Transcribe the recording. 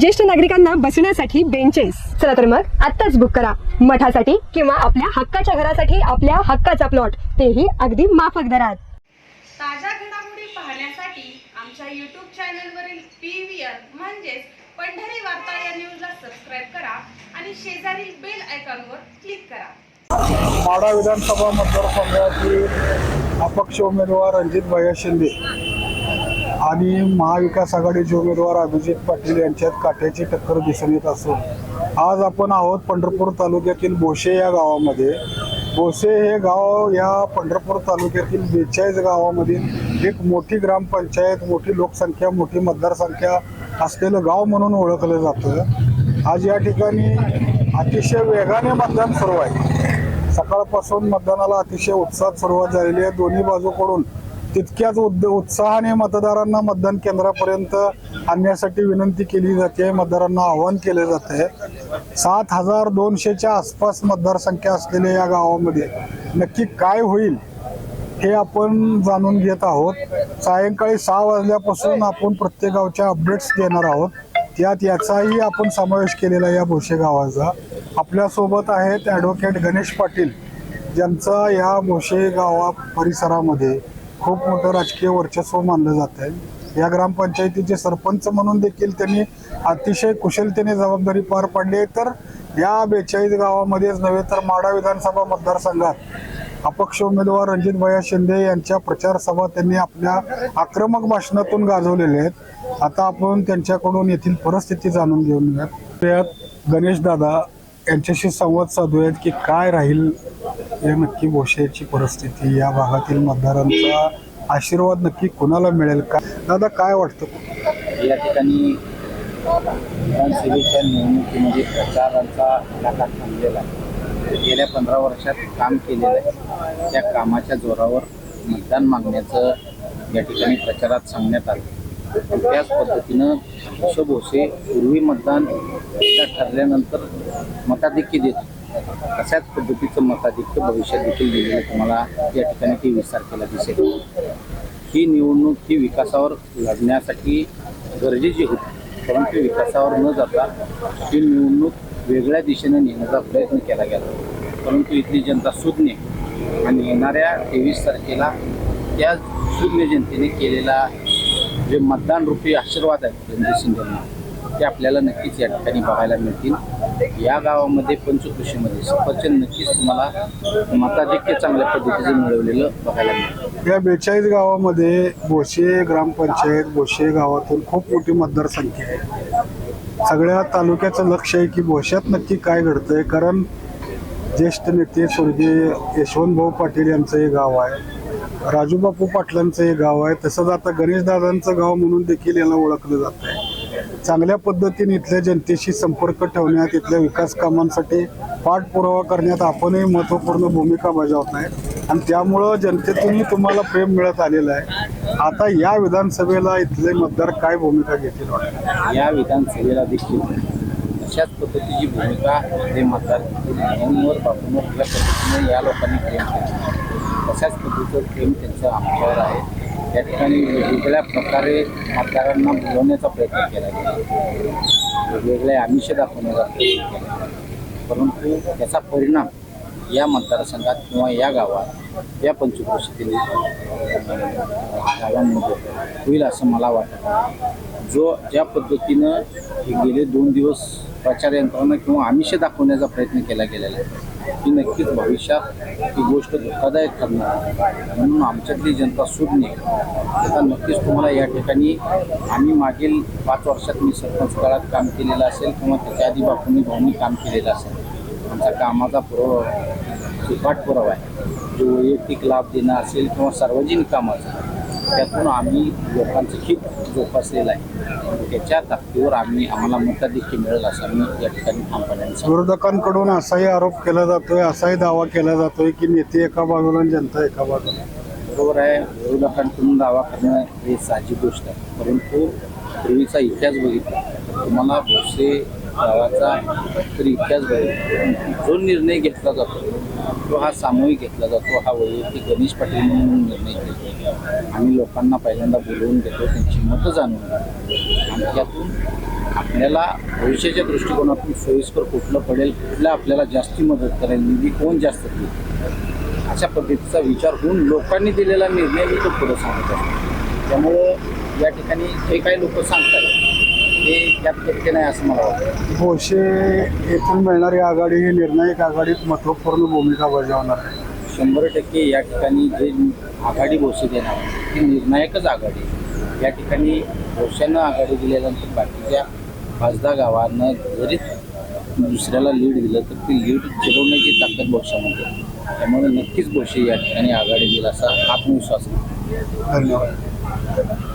ज्येष्ठ नागरिकांना बसण्यासाठी बेंचेस चला तर मग आत्ताच बुक करा. मठासाठी किंवा आपल्या हक्काच्या घरासाठी आपल्या हक्काचा प्लॉट तेही अगदी माफक दरात. ताज्या घडामोडी पाहण्यासाठी आमच्या यूट्यूब चॅनलवरील पी व्ही आर म्हणजेच पंढरी वार्ता या न्यूजला सबस्क्राईब करा आणि शेजारील बेल आयकॉनवर क्लिक करा. माढा विधानसभा मतदारसंघातील अपक्ष उमेदवार रणजित भैया शिंदे. आणि महाविकास आघाडीचे उमेदवार अभिजित पाटील यांच्यात काठ्याची टक्कर दिसून येत असून आज आपण आहोत पंढरपूर तालुक्यातील भोसे या गावामध्ये. बोसे हे गाव या पंढरपूर तालुक्यातील बेचाळीस गावामधील एक मोठी ग्रामपंचायत मोठी लोकसंख्या मोठी मतदारसंख्या असलेलं गाव म्हणून ओळखलं जातं. आज या ठिकाणी अतिशय वेगाने मतदान सुरू आहे. सकाळपासून मतदानाला अतिशय उत्साहात सुरुवात झालेली आहे. दोन्ही बाजूकडून तितक्याच उद्द उत्साहाने मतदारांना मतदान केंद्रापर्यंत आणण्यासाठी विनंती केली जाते मतदारांना आवाहन केले जाते. सात हजार दोनशेच्या आसपास मतदारसंख्या असलेल्या या गावामध्ये नक्की काय होईल हे आपण जाणून घेत आहोत. सायंकाळी सहा वाजल्यापासून आपण प्रत्येक गावच्या अपडेट्स देणार आहोत. त्यात याचाही आपण समावेश केलेला या भोसे गावाचा. आपल्यासोबत आहेत ॲडव्होकेट गणेश पाटील ज्यांचा या भोसे गावा परिसरामध्ये खूप मोठं राजकीय वर्चस्व मानलं जात आहे. या ग्रामपंचायतीचे सरपंच म्हणून देखील त्यांनी अतिशय कुशलतेने जबाबदारी पार पाडली आहे. तर या बेचाळीस गावामध्येच नव्हे तर माडा विधानसभा मतदारसंघात अपक्ष उमेदवार रणजित भैया शिंदे यांच्या प्रचार सभा त्यांनी आपल्या आक्रमक भाषणातून गाजवलेल्या आहेत. आता आपण त्यांच्याकडून येथील परिस्थिती जाणून घेऊन त्यात गणेश दादा यांच्याशी संवाद साधूयात की काय राहील या नक्की भोशेची परिस्थिती या भागातील मतदारांचा आशीर्वाद नक्की कोणाला मिळेल का? दादा काय वाटतं? या ठिकाणी विधानसभेच्या निवडणुकीमध्ये प्रचारांचा इलाका थांबलेला आहे. गेल्या पंधरा वर्षात काम केलेलं आहे. त्या कामाच्या जोरावर मतदान मागण्याचं या ठिकाणी प्रचारात सांगण्यात आलं. त्याच पद्धतीनं भोसे भोसे पूर्वी मतदान ठरल्यानंतर मताधिक्य देतो तशाच पद्धतीचं मताधिक्य भविष्यात देखील दिलेलं तुम्हाला या ठिकाणी ती विस्तार केला दिसेल. ही निवडणूक ही विकासावर लढण्यासाठी गरजेची होती परंतु विकासावर न जाता ही निवडणूक वेगळ्या दिशेने नेण्याचा प्रयत्न केला गेला. परंतु इथली जनता सुज्ञ आणि येणाऱ्या तेवीस तारखेला त्या सुज्ञ जनतेने केलेला जे मतदान रूपी आशीर्वाद आहे रणजित शिंदेंना ते आपल्याला नक्कीच या ठिकाणी बघायला मिळतील. या गावामध्ये पंचकृषीमध्ये सफरचंद नक्कीच तुम्हाला मताधिक्य चांगल्या पद्धतीचं मिळवलेलं बघायला मिळतं या बेचाळीस गावामध्ये बोशे ग्रामपंचायत बोशे गावातून खूप मोठी मतदारसंख्या आहे. सगळ्या तालुक्याचं लक्ष आहे की भोश्यात नक्की काय घडतंय कारण ज्येष्ठ नेते स्वर्गीय यशवंतभाऊ पाटील यांचं हे गाव आहे राजूबापू पाटलांचं हे गाव आहे तसंच आता गणेशदादांचं गाव म्हणून देखील याला ओळखलं जात आहे चांगल्या पद्धतीने इथल्या जनतेशी संपर्क ठेवण्यात इथल्या विकास कामांसाठी पाठपुरावा करण्यात आपणही महत्त्वपूर्ण भूमिका बजावत आहे. आणि त्यामुळं जनतेतूनही तुम्हाला प्रेम मिळत आलेलं आहे. आता या विधानसभेला इथले मतदार काय भूमिका घेतील या विधानसभेला देखील अशाच पद्धतीची भूमिका ते मतदार घेतील बापूंवर पद्धतीने या लोकांनी प्रेम केलं. तशाच पद्धतीचं प्रेम त्यांचं आमच्यावर आहे. या ठिकाणी वेगवेगळ्या प्रकारे मतदारांना बोलवण्याचा प्रयत्न केला गेला. वेगवेगळे आमिष दाखवण्याचा प्रयत्न केला. परंतु त्याचा परिणाम या मतदारसंघात किंवा या गावात या पंचक्रोशीतील गावांमध्ये होईल असं मला वाटतं. जो ज्या पद्धतीनं गेले दोन दिवस प्रचार यंत्रणा किंवा आमिष दाखवण्याचा प्रयत्न केला गेलेला आहे ती नक्कीच भविष्यात ही गोष्ट धोकादायक करणार म्हणून आमच्यातली जनता सुज्ञ आता नक्कीच तुम्हाला या ठिकाणी आम्ही मागील पाच वर्षात मी सरपंच काळात काम केलेलं असेल किंवा त्याच्या आधी बापूंनी भाऊंनी काम केलेलं असेल. आमचा कामाचा पुरावा पाठपुरावा आहे. जो वैयक्तिक लाभ देणं असेल किंवा सार्वजनिक कामाचा त्यातून आम्ही लोकांचं हित जोपासलेलं आहे. त्याच्या ताकदीवर आम्ही आम्हाला मताधिक्य मिळेल असं आम्ही या ठिकाणी ठामपणाने. विरोधकांकडून असाही आरोप केला जातोय असाही दावा केला जातोय की नेते एका बाजूला आणि जनता एका बाजूला? बरोबर आहे विरोधकांकडून दावा करणं हे साहजिक गोष्ट आहे. परंतु पूर्वीचा इतिहास बघितला तुम्हाला भोसे गावाचा तर इतिहास बघितला. जो निर्णय घेतला जातो तो हा सामूहिक घेतला जातो हा वैयक्तिक गणेश पाटील म्हणून निर्णय घेतो आम्ही लोकांना पहिल्यांदा बोलवून घेतो त्यांची मतं जाणून घेतो. आणि त्यातून आपल्याला भविष्याच्या दृष्टिकोनातून सोयीस्कर कुठलं पडेल कुठलं आपल्याला जास्ती मदत करेल निधी कोण जास्त देईल? अशा पद्धतीचा विचार होऊन लोकांनी दिलेला निर्णय मी तो पुढं सांगत असतो. त्यामुळं या ठिकाणी जे काही लोक सांगतात त्यात तथ्य नाही असं मला वाटतं भोसे येथून मिळणारी आघाडी ही निर्णायक आघाडीत महत्त्वपूर्ण भूमिका बजावणार आहे शंभर टक्के या ठिकाणी जे आघाडी भोसे देणार ती निर्णायकच आघाडी आहे. या ठिकाणी भोश्यानं आघाडी दिल्यानंतर बाकीच्या पाच दहा गावांना जरी दुसऱ्याला लीड दिलं तर ती लीड चिरवण्याची ताकद भोश्यामध्ये आहे. त्यामुळे नक्कीच भोसे या ठिकाणी आघाडी देईल असा आत्मविश्वास आहे धन्यवाद